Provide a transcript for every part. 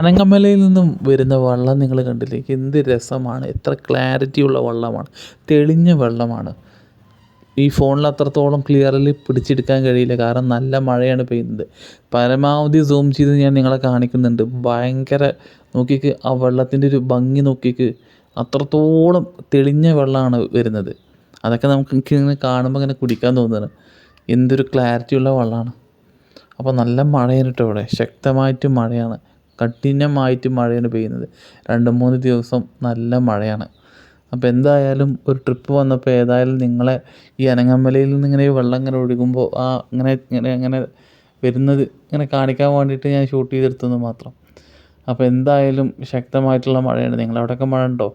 അനങ്ങമലയിൽ നിന്നും വരുന്ന വെള്ളം നിങ്ങൾ കണ്ടില്ലേ? എന്ത് രസമാണ്. എത്ര ക്ലാരിറ്റി ഉള്ള വെള്ളമാണ്. തെളിഞ്ഞ വെള്ളമാണ്. ഈ ഫോണിൽ അത്രത്തോളം ക്ലിയർലി പിടിച്ചെടുക്കാൻ കഴിയില്ല. കാരണം നല്ല മഴയാണ് പെയ്യുന്നത്. പരമാവധി സൂം ചെയ്ത് ഞാൻ നിങ്ങളെ കാണിക്കുന്നുണ്ട്. ഭയങ്കര നോക്കിക്ക് ആ വെള്ളത്തിന്റെ ഒരു ഭംഗി നോക്കിക്ക് അത്രത്തോളം തെളിഞ്ഞ വെള്ളമാണ് വരുന്നത്. അതൊക്കെ നമുക്ക് ഇങ്ങനെ കാണുമ്പോൾ ഇങ്ങനെ കുടിക്കാൻ തോന്നുന്നത് എന്തൊരു ക്ലാരിറ്റി ഉള്ള വെള്ളമാണ്. അപ്പോൾ നല്ല മഴയാണ് കേട്ടോ ഇവിടെ. ശക്തമായിട്ട് മഴയാണ്. കഠിനമായിട്ട് മഴയാണ് പെയ്യുന്നത്. രണ്ട് മൂന്ന് ദിവസം നല്ല മഴയാണ്. അപ്പോൾ എന്തായാലും ഒരു ട്രിപ്പ് വന്നപ്പോൾ ഏതായാലും നിങ്ങളെ ഈ അനങ്ങമ്മലയിൽ നിന്ന് ഇങ്ങനെ വെള്ളം ഇങ്ങനെ ഒഴുകുമ്പോൾ ആ ഇങ്ങനെ ഇങ്ങനെ ഇങ്ങനെ വരുന്നത് ഇങ്ങനെ കാണിക്കാൻ വേണ്ടിയിട്ട് ഞാൻ ഷൂട്ട് ചെയ്തെടുത്തെന്ന് മാത്രം. അപ്പോൾ എന്തായാലും ശക്തമായിട്ടുള്ള മഴയാണ്. നിങ്ങളവിടെയൊക്കെ മഴ ഉണ്ടോ?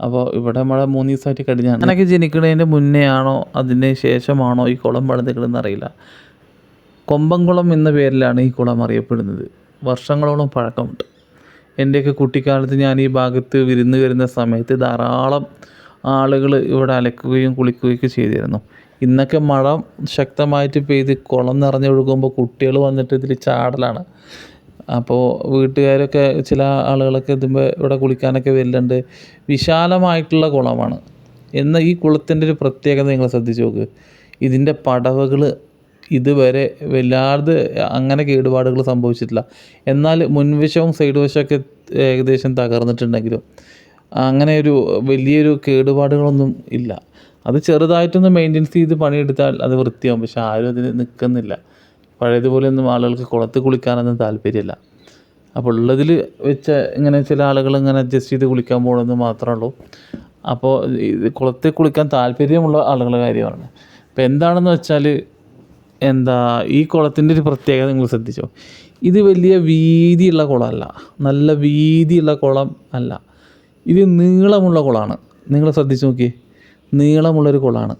അപ്പോൾ ഇവിടെ മഴ മൂന്ന് ദിവസമായിട്ട് കടിഞ്ഞാണ്. ഞാനൊക്കെ ജനിക്കുന്നതിന്റെ മുന്നേ ആണോ അതിന് ശേഷമാണോ ഈ കുളം പണിതിക്കണമെന്ന് അറിയില്ല. കൊമ്പംകുളം എന്ന പേരിലാണ് ഈ കുളം അറിയപ്പെടുന്നത്. വർഷങ്ങളോളം പഴക്കമുണ്ട്. എന്റെയൊക്കെ കുട്ടിക്കാലത്ത് ഞാൻ ഈ ഭാഗത്ത് വിരുന്ന് വരുന്ന സമയത്ത് ധാരാളം ആളുകൾ ഇവിടെ അലക്കുകയും കുളിക്കുകയൊക്കെ ചെയ്തിരുന്നു. ഇന്നൊക്കെ മഴ ശക്തമായിട്ട് പെയ്ത് കുളം നിറഞ്ഞൊഴുകുമ്പോൾ കുട്ടികൾ വന്നിട്ട് ഇതിൽ ചാടലാണ്. അപ്പോൾ വീട്ടുകാരൊക്കെ ചില ആളുകളൊക്കെ ഇതുമ്പോൾ ഇവിടെ കുളിക്കാനൊക്കെ വരലുണ്ട്. വിശാലമായിട്ടുള്ള കുളമാണ്. എന്നാൽ ഈ കുളത്തിന്റെ ഒരു പ്രത്യേകത നിങ്ങൾ ശ്രദ്ധിച്ച് നോക്ക്. ഇതിന്റെ പടവുകൾ ഇതുവരെ വല്ലാതെ അങ്ങനെ കേടുപാടുകൾ സംഭവിച്ചിട്ടില്ല. എന്നാൽ മുൻവശവും സൈഡ് വശമൊക്കെ ഏകദേശം തകർന്നിട്ടുണ്ടെങ്കിലും അങ്ങനെ ഒരു വലിയൊരു കേടുപാടുകളൊന്നും ഇല്ല. അത് ചെറുതായിട്ടൊന്ന് മെയിന്റെനൻസ് ചെയ്ത് പണിയെടുത്താൽ അത് വൃത്തിയാവും. പക്ഷെ ആരും അതിന് നിൽക്കുന്നില്ല. പഴയതുപോലെയൊന്നും ആളുകൾക്ക് കുളത്ത് കുളിക്കാനൊന്നും താല്പര്യമില്ല. അപ്പോൾ ഉള്ളതിൽ വെച്ച ഇങ്ങനെ ചില ആളുകൾ ഇങ്ങനെ അഡ്ജസ്റ്റ് ചെയ്ത് കുളിക്കാൻ പോകണമെന്ന് മാത്രമേ ഉള്ളൂ. അപ്പോൾ ഇത് കുളത്തിൽ കുളിക്കാൻ താല്പര്യമുള്ള ആളുകളുടെ കാര്യമാണ്. അപ്പോൾ എന്താണെന്ന് വെച്ചാൽ എന്താ ഈ കുളത്തിന്റെ ഒരു പ്രത്യേകത നിങ്ങൾ ശ്രദ്ധിച്ചോ? ഇത് വലിയ വീതിയുള്ള കുളമല്ല. നല്ല വീതിയുള്ള കുളം അല്ല. ഇത് നീളമുള്ള കുളമാണ്. നിങ്ങൾ ശ്രദ്ധിച്ച് നോക്കിയേ. നീളമുള്ളൊരു കുളമാണ്.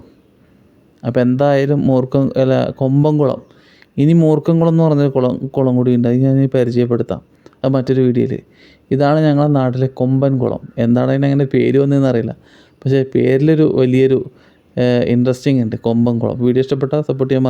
അപ്പോൾ എന്തായാലും മൂർക്കം അല്ല കൊമ്പംകുളം ഇനി മൂർക്കംകുളം എന്ന് പറഞ്ഞൊരു കുളം കുളം കൂടി ഉണ്ട്. അത് ഞാൻ പരിചയപ്പെടുത്താം. അത് മറ്റൊരു വീഡിയോയിൽ ഇതാണ് ഞങ്ങളുടെ നാട്ടിലെ കൊമ്പൻ കുളം. എന്താണ് അതിന് അങ്ങനെ പേര് വന്നതെന്ന് അറിയില്ല. പക്ഷേ പേരിലൊരു വലിയൊരു ഇൻട്രസ്റ്റിംഗ് ഉണ്ട് കൊമ്പൻ കുളം. വീഡിയോ ഇഷ്ടപ്പെട്ടാൽ സപ്പോർട്ട് ചെയ്യാൻ